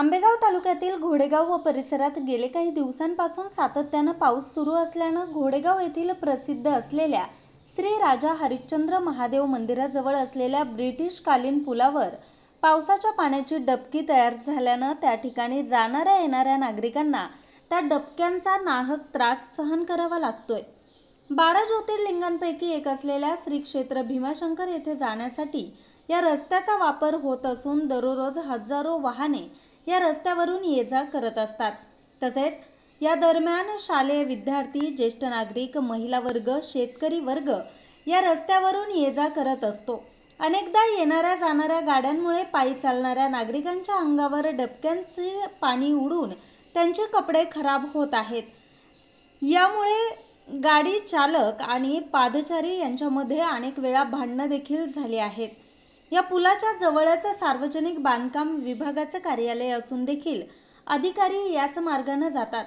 आंबेगाव तालुक्यातील घोडेगाव व परिसरात गेले काही दिवसांपासून सातत्यानं पाऊस सुरू असल्यानं घोडेगाव येथील प्रसिद्ध असलेल्या श्री राजा हरिश्चंद्र महादेव मंदिराजवळ असलेल्या ब्रिटिशकालीन पुलावर पावसाच्या पाण्याची डबकी तयार झाल्यानं त्या ठिकाणी जाणाऱ्या येणाऱ्या नागरिकांना त्या डबक्यांचा नाहक त्रास सहन करावा लागतोय. बारा ज्योतिर्लिंगांपैकी एक असलेल्या श्री क्षेत्र भीमाशंकर येथे जाण्यासाठी या रस्त्याचा वापर होत असून दररोज हजारो वाहने या रस्त्यावरून ये जा करत असतात. तसेच या दरम्यान शालेय विद्यार्थी ज्येष्ठ नागरिक महिला वर्ग शेतकरी वर्ग या रस्त्यावरून ये जा करत असतो. अनेकदा येणाऱ्या जाणाऱ्या गाड्यांमुळे पायी चालणाऱ्या नागरिकांच्या अंगावर डबक्यांचे पाणी उडून त्यांचे कपडे खराब होत आहेत. यामुळे गाडी चालक आणि पादचारी यांच्यामध्ये अनेक वेळा भांडणं देखील झाली आहेत. या पुलाच्या जवळच सार्वजनिक बांधकाम विभागाचं कार्यालय असून देखील अधिकारी याच मार्गानं जातात.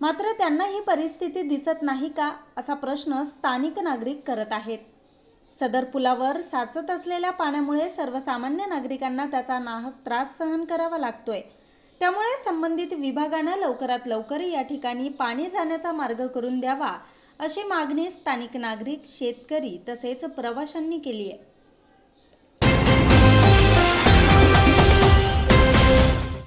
मात्र त्यांना ही परिस्थिती दिसत नाही का असा प्रश्न स्थानिक नागरिक करत आहेत. सदर पुलावर साचत असलेल्या पाण्यामुळे सर्वसामान्य नागरिकांना त्याचा नाहक त्रास सहन करावा लागतोय. त्यामुळे संबंधित विभागानं लवकरात लवकर या ठिकाणी पाणी जाण्याचा मार्ग करून द्यावा अशी मागणी स्थानिक नागरिक शेतकरी तसेच प्रवाशांनी केली आहे.